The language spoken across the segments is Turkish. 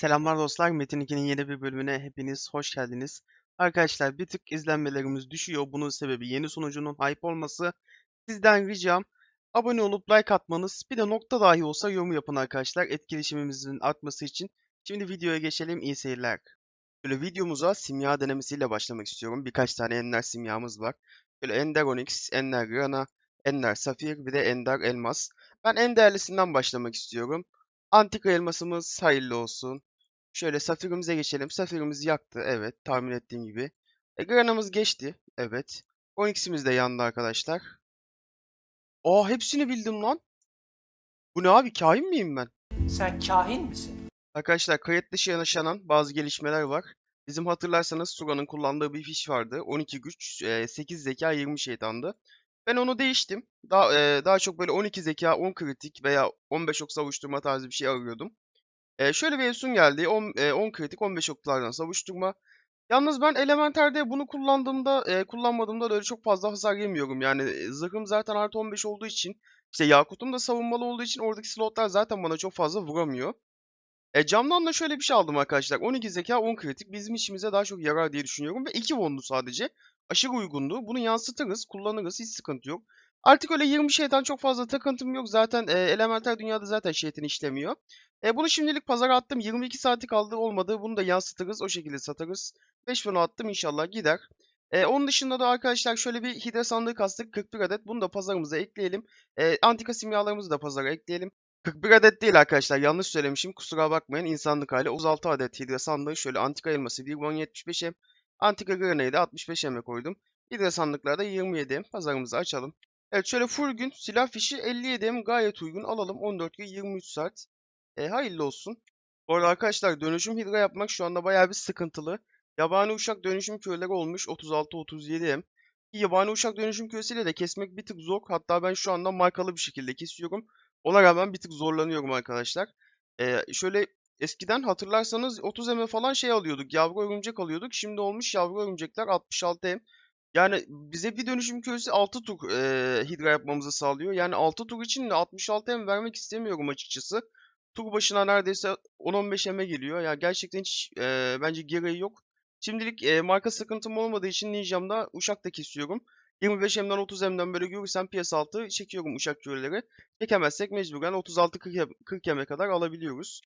Selamlar dostlar. Metin 2'nin yeni bir bölümüne hepiniz hoş geldiniz. Arkadaşlar bir tık izlenmelerimiz düşüyor. Bunun sebebi yeni sunucunun hype olması. Sizden ricam abone olup like atmanız. Bir de nokta dahi olsa yorum yapın arkadaşlar. Etkileşimimizin artması için. Şimdi videoya geçelim. İyi seyirler. Böyle videomuza simya denemesiyle başlamak istiyorum. Birkaç tane ender simyamız var. Böyle ender onyx, ender grana, ender safir bir de ender elmas. Ben en değerlisinden başlamak istiyorum. Antika elmasımız hayırlı olsun. Şöyle safirimize geçelim. Safirimiz yaktı. Evet. Tahmin ettiğim gibi. E, granamız geçti. Evet. Onyx'imiz de yandı arkadaşlar. Aa hepsini bildim lan. Bu ne abi? Kahin miyim ben? Sen kahin misin? Arkadaşlar kayıt dışı yaşanan bazı gelişmeler var. Bizim hatırlarsanız Sura'nın kullandığı bir fiş vardı. 12 güç, e, 8 zeka, 20 şeytandı. Ben onu değiştim. Daha e, daha çok böyle 12 zeka, 10 kritik veya 15 ok savuşturma tarzı bir şey arıyordum. E, şöyle bir Efsun geldi. 10, e, 10 kritik, 15 oklardan savuşturma. Yalnız ben Elementer'de bunu kullandığımda, e, kullanmadığımda da öyle çok fazla hasar yemiyorum. Yani zırhım zaten artı 15 olduğu için, işte Yakut'um da savunmalı olduğu için oradaki slotlar zaten bana çok fazla vuramıyor. E, camdan da şöyle bir şey aldım arkadaşlar. 12 zeka, 10 kritik bizim işimize daha çok yarar diye düşünüyorum. Ve 2 wondu sadece. Aşırı uygundu. Bunu yansıtırız, kullanırız. Hiç sıkıntı yok. Artık öyle 20 şeyden çok fazla takıntım yok. Zaten e, elementer dünyada zaten şeytan işlemiyor. E, bunu şimdilik pazara attım. 22 saati kaldı olmadı. Bunu da yansıtırız. O şekilde satarız. 5 bunu attım inşallah gider. E, onun dışında da arkadaşlar şöyle bir hidre sandığı kastık. 41 adet. Bunu da pazarımıza ekleyelim. E, antika simyalarımızı da pazara ekleyelim. 41 adet değil arkadaşlar. Yanlış söylemişim. Kusura bakmayın. İnsanlık hali 36 adet hidre sandığı. Şöyle antika elması 1.75M. Antika granayı da 65M'e koydum. Hidre sandıklarda 27M. Pazarımızı açalım. Evet şöyle full gün silah fişi 57M gayet uygun. Alalım 14 gün 23 saat. E, hayırlı olsun. Bu arada arkadaşlar dönüşüm hidra yapmak şu anda bayağı bir sıkıntılı. Yabani uşak dönüşüm köyleri olmuş 36-37M. Yabani uşak dönüşüm küresiyle de kesmek bir tık zor. Hatta ben şu anda markalı bir şekilde kesiyorum. Ona rağmen bir tık zorlanıyorum arkadaşlar. Ee, şöyle eskiden hatırlarsanız 30 M falan şey alıyorduk. Yavru örümcek alıyorduk. Şimdi olmuş yavru örümcekler 66 M. Yani bize bir dönüşüm küresi 6 tur e, hidra yapmamızı sağlıyor. Yani 6 tur için de 66 M vermek istemiyorum açıkçası. Tur başına neredeyse 10-15 M'e geliyor. Ya gerçekten hiç e, bence gereği yok. Şimdilik e, marka sıkıntım olmadığı için Ninja'mda uşak da kesiyorum. 25M'den 30M'den böyle görürsem piyasa altı çekiyorum uşak küreleri. Çekemezsek mecburen 36-40 M'e kadar alabiliyoruz.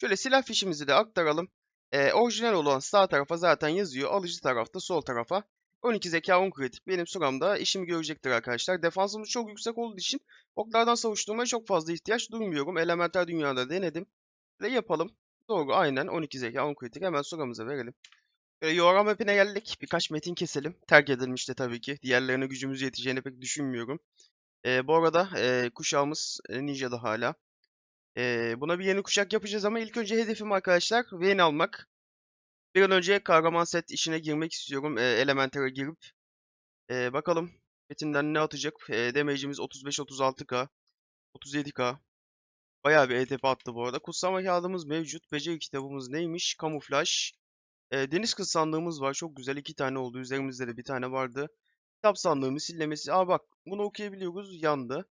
Şöyle silah fişimizi de aktaralım. Ee, orijinal olan sağ tarafa zaten yazıyor. Alıcı tarafta sol tarafa. 12 zeka 10 kritik benim sıramda işimi görecektir arkadaşlar. Defansımız çok yüksek olduğu için oklardan savuşturmaya çok fazla ihtiyaç duymuyorum. Elementer dünyada denedim. Ve yapalım. Doğru aynen 12 zeka 10 kritik hemen sıramıza verelim. Böyle Yoram map'ine geldik. Birkaç metin keselim. Terk edilmişti tabii ki. Diğerlerine gücümüz yeteceğini pek düşünmüyorum. Ee, bu arada e, kuşağımız e, Ninja'da hala. E, buna bir yeni kuşak yapacağız ama ilk önce hedefim arkadaşlar Vayne almak. Bir an önce kahraman set işine girmek istiyorum. E, Elementer'e girip. E, bakalım metinden ne atacak. E, damage'imiz 35-36k. 37k. Bayağı bir ETP attı bu arada. Kutsama kağıdımız mevcut. Beceri kitabımız neymiş? Kamuflaj. E, deniz kız sandığımız var. Çok güzel. iki tane oldu. Üzerimizde de bir tane vardı. Kitap sandığı misillemesi. Aa bak bunu okuyabiliyoruz. Yandı.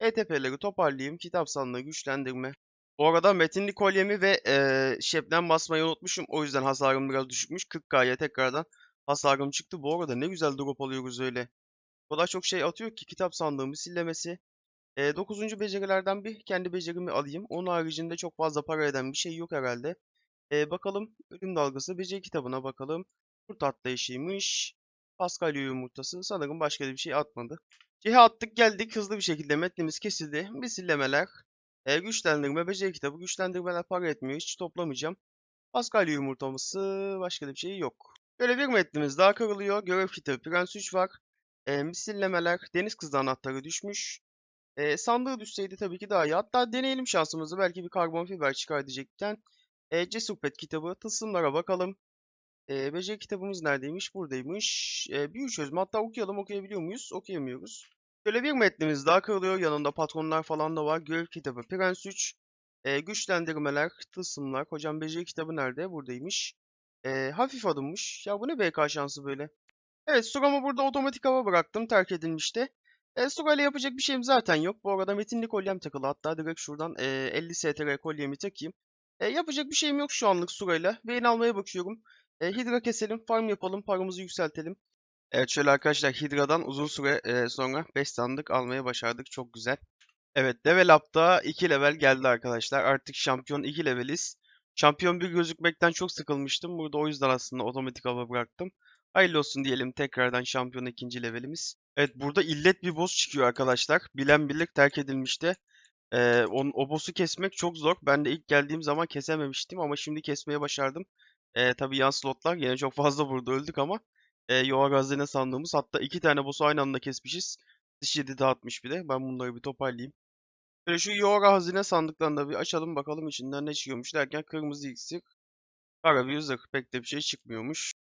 ETP'leri toparlayayım. Kitap sandığı güçlendirme. Bu arada metinli kolyemi ve e, şebnem basmayı unutmuşum. O yüzden hasarım biraz düşükmüş. 40k'ya tekrardan hasarım çıktı. Bu arada ne güzel drop alıyoruz öyle. O kadar çok şey atıyor ki kitap sandığı misillemesi. E, 9. becerilerden bir kendi becerimi alayım. Onun haricinde çok fazla para eden bir şey yok herhalde. E, bakalım ölüm dalgası beceri kitabına bakalım. Kurt atlayışıymış. Paskalya yumurtası. Sanırım başka bir şey atmadı. Cihe attık geldik hızlı bir şekilde metnimiz kesildi. Misillemeler. E, güçlendirme beceri kitabı. Güçlendirmeler para etmiyor. Hiç toplamayacağım. Paskalya yumurtaması. Başka bir şey yok. Böyle bir metnimiz daha kırılıyor. Görev kitabı Prens 3 var. E, misillemeler. Deniz kızı anahtarı düşmüş. E, sandığı düşseydi tabii ki daha iyi. Hatta deneyelim şansımızı. Belki bir karbon fiber çıkar diyecekten. E, Cesur Pet kitabı. Tılsımlara bakalım. E, beceri kitabımız neredeymiş? Buradaymış. E, bir çözüm. Hatta okuyalım. Okuyabiliyor muyuz? Okuyamıyoruz. Şöyle bir metnimiz daha kırılıyor. Yanında patronlar falan da var. Görev kitabı Prens 3. E, güçlendirmeler, tılsımlar. Hocam beceri kitabı nerede? Buradaymış. E, hafif adımmış. Ya bu ne BK şansı böyle. Evet Suram'ı burada otomatik hava bıraktım. Terk edilmişti. E, Sura'yla yapacak bir şeyim zaten yok. Bu arada metinli kolyem takılı. Hatta direkt şuradan e, 50 STR kolyemi takayım. E, yapacak bir şeyim yok şu anlık Sura'yla. Beyin almaya bakıyorum. E, Hidra keselim, farm yapalım, paramızı yükseltelim. Evet şöyle arkadaşlar Hidra'dan uzun süre e, sonra 5 sandık almaya başardık. Çok güzel. Evet level up'ta 2 level geldi arkadaşlar. Artık şampiyon 2 leveliz. Şampiyon 1 gözükmekten çok sıkılmıştım. Burada o yüzden aslında otomatik hava bıraktım. Hayırlı olsun diyelim tekrardan şampiyon 2. levelimiz. Evet burada illet bir boss çıkıyor arkadaşlar. Bilen bilir terk edilmişti. Ee, on, o boss'u kesmek çok zor. Ben de ilk geldiğim zaman kesememiştim ama şimdi kesmeye başardım. Ee, tabii yan slotlar yine çok fazla burada öldük ama e, Yoğa Hazine sandığımız hatta iki tane boss'u aynı anda kesmişiz. Dış 7 dağıtmış bir de. Ben bunları bir toparlayayım. Şöyle şu Yoga Hazine sandıklarını da bir açalım bakalım içinden ne çıkıyormuş derken kırmızı iksir. Kara bir zırh pek de bir şey çıkmıyormuş.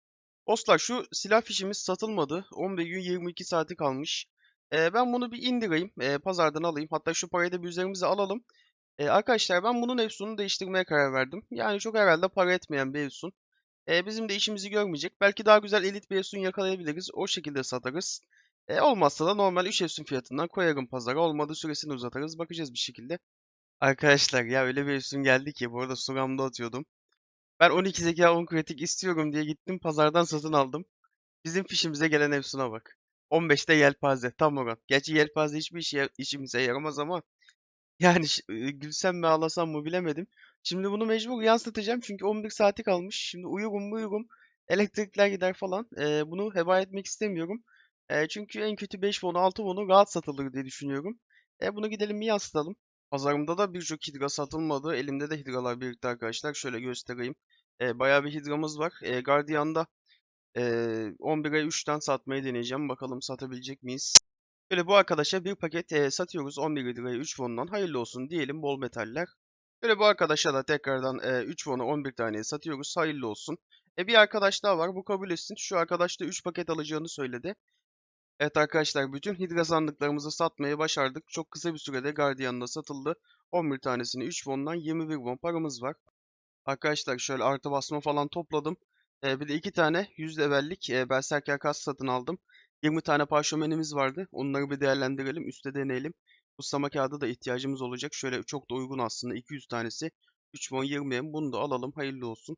Dostlar şu silah fişimiz satılmadı. 11 gün 22 saati kalmış. Ee, ben bunu bir indireyim. ee, pazardan alayım. Hatta şu parayı da bir üzerimize alalım. Ee, arkadaşlar ben bunun Efsun'u değiştirmeye karar verdim. Yani çok herhalde para etmeyen bir Efsun. Ee, bizim de işimizi görmeyecek. Belki daha güzel elit bir Efsun yakalayabiliriz. O şekilde satarız. E, olmazsa da normal 3 Efsun fiyatından koyarım pazara. Olmadı süresini uzatırız. Bakacağız bir şekilde. Arkadaşlar ya öyle bir Efsun geldi ki. Bu arada Suram'da atıyordum. Ben 12 zeka 10 kritik istiyorum diye gittim pazardan satın aldım. Bizim fişimize gelen Efsun'a bak. 15'te yelpaze tam oran. Gerçi yelpaze hiçbir işe, işimize yaramaz ama yani e, gülsem mi ağlasam mı bilemedim. Şimdi bunu mecbur yansıtacağım çünkü 11 saati kalmış. Şimdi uyurum uyurum. Elektrikler gider falan. Ee, bunu heba etmek istemiyorum. Ee, çünkü en kötü 5 won 6 won'u rahat satılır diye düşünüyorum. E, bunu gidelim bir yansıtalım. Pazarımda da birçok hidra satılmadı. Elimde de hidralar birlikte arkadaşlar. Şöyle göstereyim. Ee, bayağı bir hidramız var. Ee, Guardian'da ee, 11'e 3'ten satmayı deneyeceğim. Bakalım satabilecek miyiz? Böyle bu arkadaşa bir paket e, satıyoruz 11 liraya 3 won'dan. Hayırlı olsun diyelim bol metaller. Böyle bu arkadaşa da tekrardan e, 3 won'u 11 taneye satıyoruz. Hayırlı olsun. E bir arkadaş daha var. Bu kabul etsin. Şu arkadaş da 3 paket alacağını söyledi. Evet arkadaşlar bütün hidra sandıklarımızı satmayı başardık. Çok kısa bir sürede Guardian'da satıldı. 11 tanesini 3 won'dan 21 won paramız var. Arkadaşlar şöyle artı basma falan topladım. Ee, bir de iki tane 100 levellik e, Berserker kas satın aldım. 20 tane parşömenimiz vardı. Onları bir değerlendirelim. Üste deneyelim. Kutsama kağıdı da ihtiyacımız olacak. Şöyle çok da uygun aslında. 200 tanesi. 3 won 20 hem. Bunu da alalım. Hayırlı olsun.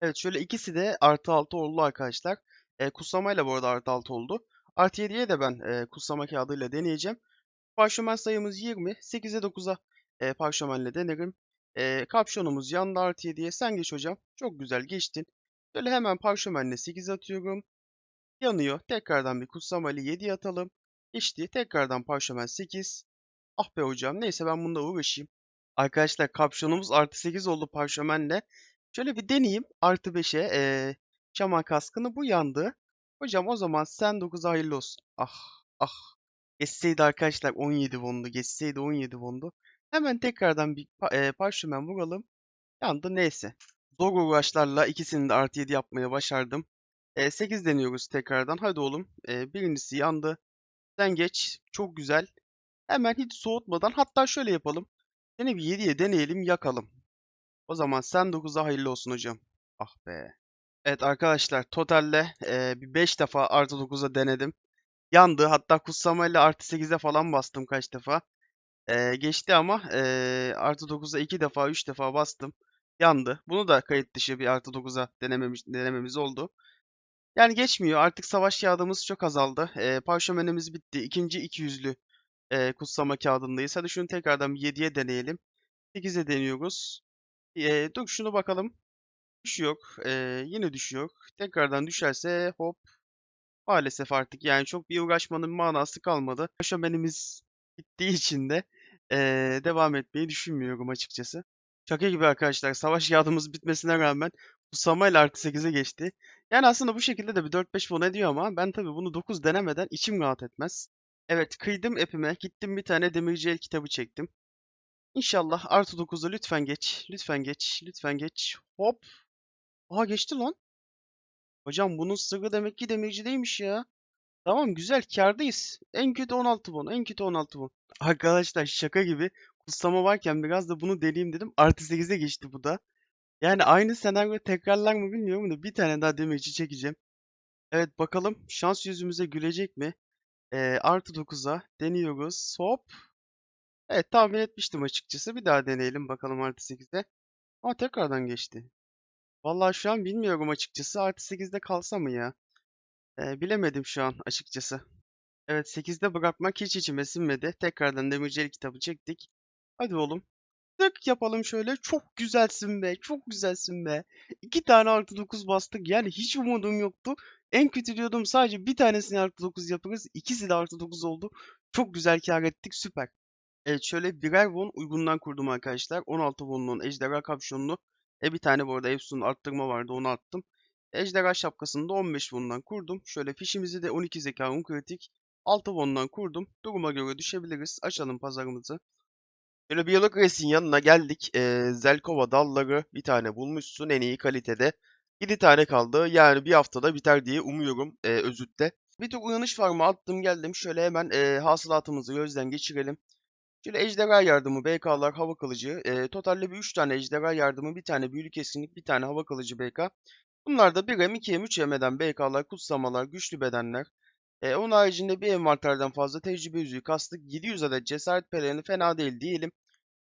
Evet şöyle ikisi de artı 6 oldu arkadaşlar. E, kutsamayla bu arada artı 6 oldu. Artı 7'ye de ben e, kutsama kağıdıyla deneyeceğim. Parşömen sayımız 20. 8'e 9'a e, parşömenle denerim. E, kapşonumuz yandı artı 7'ye. Sen geç hocam. Çok güzel geçtin. Böyle hemen parşömenle 8 atıyorum. Yanıyor. Tekrardan bir kutsamayla 7 atalım. Geçti. Tekrardan parşömen 8. Ah be hocam. Neyse ben bununla uğraşayım. Arkadaşlar kapşonumuz artı 8 oldu parşömenle. Şöyle bir deneyeyim. Artı 5'e ee, şaman kaskını bu yandı. Hocam o zaman sen 9'a hayırlı olsun. Ah ah. Geçseydi arkadaşlar 17 wondu. Geçseydi 17 wondu. Hemen tekrardan bir pa- ee, parşömen vuralım. Yandı neyse. Zor uğraşlarla ikisini de artı 7 yapmaya başardım. E, 8 deniyoruz tekrardan. Hadi oğlum. E, birincisi yandı. Sen geç. Çok güzel. Hemen hiç soğutmadan hatta şöyle yapalım. Seni bir 7'ye deneyelim yakalım. O zaman sen 9'a hayırlı olsun hocam. Ah be. Evet arkadaşlar totalde e, bir 5 defa artı 9'a denedim. Yandı. Hatta kutsamayla artı 8'e falan bastım kaç defa. E, geçti ama e, artı 9'a 2 defa 3 defa bastım. Yandı. Bunu da kayıt dışı bir artı 9'a denememiş, denememiz oldu. Yani geçmiyor. Artık savaş kağıdımız çok azaldı. E, parşömenimiz bitti. İkinci 200'lü e, kutsama kağıdındayız. Hadi şunu tekrardan bir 7'ye deneyelim. 8'e deniyoruz. E, dur şunu bakalım. Düşüyor. E, yine düşüyor. Tekrardan düşerse hop. Maalesef artık yani çok bir uğraşmanın manası kalmadı. Parşömenimiz bittiği için de e, devam etmeyi düşünmüyorum açıkçası. Şaka gibi arkadaşlar. Savaş kağıdımız bitmesine rağmen Kusamayla artı 8'e geçti. Yani aslında bu şekilde de bir 4-5 won ediyor ama ben tabii bunu 9 denemeden içim rahat etmez. Evet kıydım epime. Gittim bir tane demirci el kitabı çektim. İnşallah artı 9'u lütfen geç. Lütfen geç. Lütfen geç. Hop. Aha geçti lan. Hocam bunun sırrı demek ki demircideymiş ya. Tamam güzel kârdayız. En kötü 16 won. En kötü 16 won. Arkadaşlar şaka gibi. Kutsama varken biraz da bunu deneyeyim dedim. Artı 8'e geçti bu da. Yani aynı senaryo tekrarlar mı bilmiyorum da bir tane daha demirci çekeceğim. Evet bakalım şans yüzümüze gülecek mi? Ee, artı 9'a deniyoruz. Hop. Evet tahmin etmiştim açıkçası. Bir daha deneyelim bakalım artı 8'e. Aa tekrardan geçti. Vallahi şu an bilmiyorum açıkçası. Artı 8'de kalsa mı ya? Ee, bilemedim şu an açıkçası. Evet 8'de bırakmak hiç içime sinmedi. Tekrardan demircilik kitabı çektik. Hadi oğlum. Tık yapalım şöyle. Çok güzelsin be. Çok güzelsin be. İki tane artı 9 bastık. Yani hiç umudum yoktu. En kötü diyordum sadece bir tanesini artı 9 yaparız. İkisi de artı 9 oldu. Çok güzel kâr ettik. Süper. Evet şöyle birer won uygundan kurdum arkadaşlar. 16 won'un ejderha kapşonlu. E bir tane bu arada Efsun'un arttırma vardı onu attım. Ejderha şapkasını da 15 won'dan kurdum. Şöyle fişimizi de 12 zeka un kritik. 6 won'dan kurdum. Duruma göre düşebiliriz. Açalım pazarımızı. Şöyle biyolog resin yanına geldik. Ee, Zelkova dalları bir tane bulmuşsun en iyi kalitede. 7 tane kaldı. Yani bir haftada biter diye umuyorum e, özütte. Bir tur uyanış farmı attım geldim. Şöyle hemen e, hasılatımızı gözden geçirelim. Şöyle ejderha yardımı, BK'lar, hava kılıcı. E, totalde bir 3 tane ejderha yardımı, bir tane büyülü keskinlik, bir tane hava kılıcı BK. Bunlar da 1M, 2M, 3M'den BK'lar, kutsamalar, güçlü bedenler. E, onun haricinde bir envanterden fazla tecrübe yüzüğü kastık. 700 adet cesaret pelerini fena değil diyelim.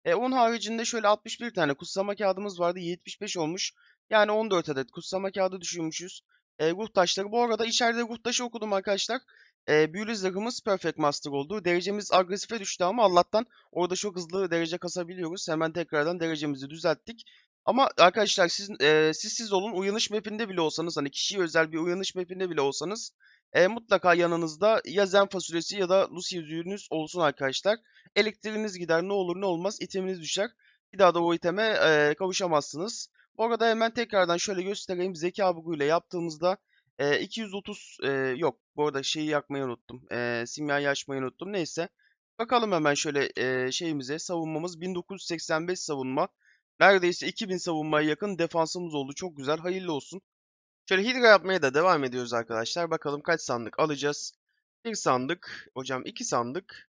E, onun haricinde şöyle 61 tane kutsama kağıdımız vardı. 75 olmuş. Yani 14 adet kutsama kağıdı düşürmüşüz. E, ruh taşları. Bu arada içeride ruh taşı okudum arkadaşlar. E, büyülü zırhımız Perfect Master oldu. Derecemiz agresife düştü ama Allah'tan orada çok hızlı derece kasabiliyoruz. Hemen tekrardan derecemizi düzelttik. Ama arkadaşlar siz, e, siz siz olun uyanış mapinde bile olsanız hani kişiye özel bir uyanış mapinde bile olsanız e, mutlaka yanınızda ya zen fasulyesi ya da Lucy yüzüğünüz olsun arkadaşlar. Elektriğiniz gider ne olur ne olmaz iteminiz düşer. Bir daha da o iteme e, kavuşamazsınız. Bu arada hemen tekrardan şöyle göstereyim. Zeka buguyla yaptığımızda e, 230 e, yok. Bu arada şeyi yakmayı unuttum. E, simyayı açmayı unuttum. Neyse. Bakalım hemen şöyle e, şeyimize. Savunmamız 1985 savunma. Neredeyse 2000 savunmaya yakın defansımız oldu. Çok güzel. Hayırlı olsun. Şöyle hidra yapmaya da devam ediyoruz arkadaşlar. Bakalım kaç sandık alacağız. Bir sandık. Hocam iki sandık.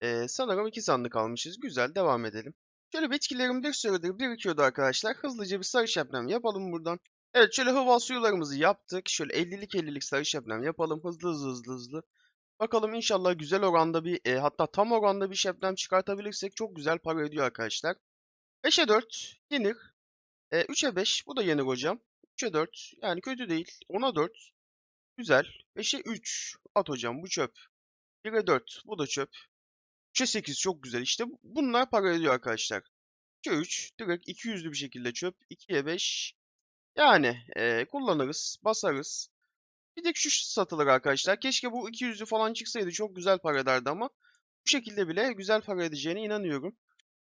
Ee, sanırım iki sandık almışız. Güzel devam edelim. Şöyle bitkilerim bir süredir birikiyordu arkadaşlar. Hızlıca bir sarı şebnem yapalım buradan. Evet şöyle hava suyularımızı yaptık. Şöyle 50'lik 50'lik sarı şebnem yapalım. Hızlı hızlı hızlı hızlı. Bakalım inşallah güzel oranda bir e, hatta tam oranda bir şebnem çıkartabilirsek çok güzel para ediyor arkadaşlar. 5'e 4 yenir. E, 3'e 5 bu da yenir hocam. 3'e 4 yani kötü değil. 10'a 4 güzel. 5'e 3 at hocam bu çöp. 1'e 4 bu da çöp. 3'e 8 çok güzel. İşte bunlar para ediyor arkadaşlar. 3'e 3 direkt 200'lü bir şekilde çöp. 2'ye 5 yani e, kullanırız, basarız. Bir tek şu satılır arkadaşlar. Keşke bu 200'lü falan çıksaydı çok güzel para ederdi ama bu şekilde bile güzel para edeceğine inanıyorum.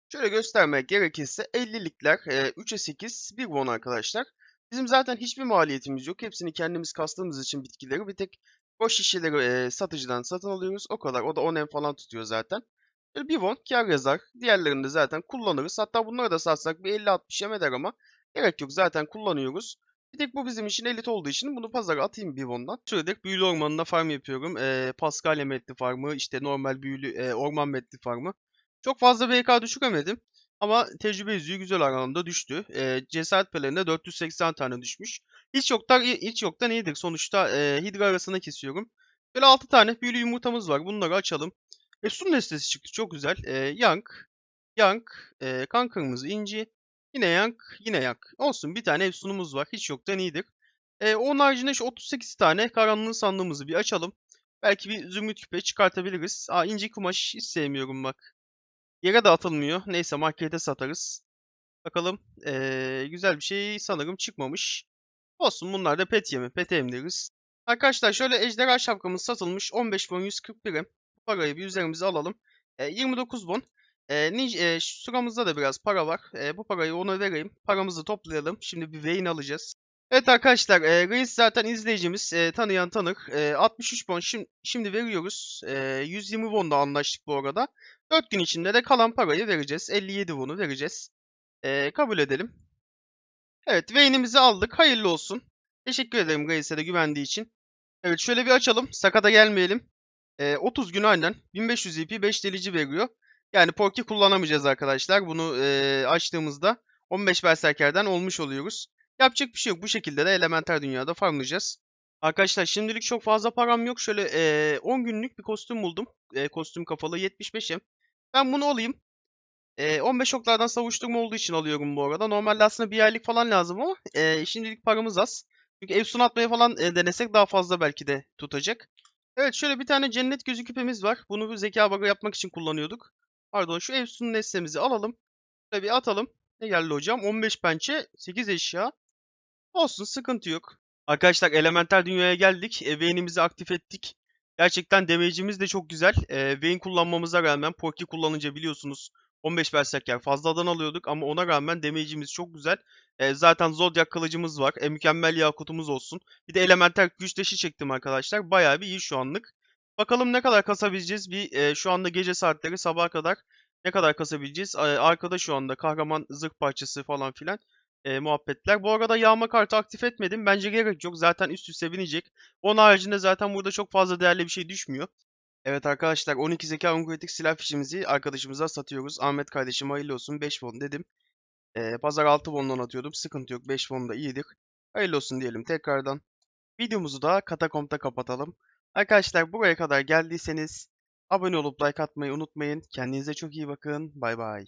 Şöyle göstermek gerekirse 50'likler e, 3'e 8 bir won arkadaşlar. Bizim zaten hiçbir maliyetimiz yok. Hepsini kendimiz kastığımız için bitkileri bir tek boş şişeleri e, satıcıdan satın alıyoruz. O kadar. O da 10 falan tutuyor zaten. Böyle bir won kar yazar. Diğerlerini de zaten kullanırız. Hatta bunları da satsak bir 50-60 yem eder ama gerek yok. Zaten kullanıyoruz. Bir tek bu bizim için elit olduğu için bunu pazara atayım bir won'dan. Süredir büyülü ormanında farm yapıyorum. E, Paskalya metli farmı, işte normal büyülü e, orman metli farmı. Çok fazla BK düşüremedim. Ama tecrübe yüzüğü güzel anlamda düştü. E, cesaret pelerinde 480 tane düşmüş. Hiç yoktan, hiç yoktan iyidir. Sonuçta e, hidra arasına kesiyorum. Böyle 6 tane büyülü yumurtamız var. Bunları açalım. E, sun destesi çıktı. Çok güzel. E, yank, yank, e, kan kırmızı, inci. Yine yank, yine yank. Olsun bir tane efsunumuz var. Hiç yoktan iyidir. E, onun haricinde şu 38 tane karanlığın sandığımızı bir açalım. Belki bir zümrüt küpe çıkartabiliriz. Aa inci kumaş hiç sevmiyorum bak. Yere de atılmıyor. Neyse markete satarız. Bakalım. Ee, güzel bir şey sanırım çıkmamış. Olsun bunlar da pet yemi. Pet yem. Arkadaşlar şöyle ejderha şapkamız satılmış. 15 bon 141'e. Bu parayı bir üzerimize alalım. E, 29 bon. E, e, sıramızda da biraz para var. E, bu parayı ona vereyim. Paramızı toplayalım. Şimdi bir Vayne alacağız. Evet arkadaşlar, e, Reis zaten izleyicimiz, e, tanıyan tanır. E, 63 bon şimdi, şimdi veriyoruz. E, 120 bonda anlaştık bu arada. 4 gün içinde de kalan parayı vereceğiz. 57 bunu vereceğiz. E, kabul edelim. Evet, Vayne'imizi aldık. Hayırlı olsun. Teşekkür ederim Reis'e de güvendiği için. Evet, şöyle bir açalım. Sakata gelmeyelim. E, 30 gün aynen. 1500 EP 5 delici veriyor. Yani Porky kullanamayacağız arkadaşlar. Bunu e, açtığımızda 15 berserkerden olmuş oluyoruz. Yapacak bir şey yok. Bu şekilde de elementer dünyada farmlayacağız. Arkadaşlar şimdilik çok fazla param yok. Şöyle e, 10 günlük bir kostüm buldum. E, kostüm kafalı 75'im. Ben bunu alayım. Ee, 15 oklardan savuşturma olduğu için alıyorum bu arada. Normalde aslında bir aylık falan lazım ama ee, şimdilik paramız az. Çünkü Efsun atmaya falan e, denesek daha fazla belki de tutacak. Evet şöyle bir tane cennet gözü küpemiz var. Bunu bir zeka bug'ı yapmak için kullanıyorduk. Pardon şu Efsun nesnemizi alalım. Şöyle bir atalım. Ne geldi hocam? 15 pençe, 8 eşya. Olsun sıkıntı yok. Arkadaşlar elementer dünyaya geldik. E, Vayne'imizi aktif ettik. Gerçekten damage'imiz de çok güzel. E, Vayne kullanmamıza rağmen Porky kullanınca biliyorsunuz 15 berserker fazladan alıyorduk ama ona rağmen damage'imiz çok güzel. E, zaten Zodiac kılıcımız var. E, mükemmel yakutumuz olsun. Bir de elementer güç taşı çektim arkadaşlar. Bayağı bir iyi şu anlık. Bakalım ne kadar kasabileceğiz. Bir e, şu anda gece saatleri sabaha kadar ne kadar kasabileceğiz. E, arkada şu anda kahraman zırh parçası falan filan e, muhabbetler. Bu arada yağma kartı aktif etmedim. Bence gerek yok. Zaten üst üste binecek. Onun haricinde zaten burada çok fazla değerli bir şey düşmüyor. Evet arkadaşlar 12 zeka kritik silah fişimizi arkadaşımıza satıyoruz. Ahmet kardeşim hayırlı olsun 5 won dedim. E, pazar 6 won'dan atıyordum. Sıkıntı yok 5 won da iyidir. Hayırlı olsun diyelim tekrardan. Videomuzu da katakomda kapatalım. Arkadaşlar buraya kadar geldiyseniz abone olup like atmayı unutmayın. Kendinize çok iyi bakın. Bay bay.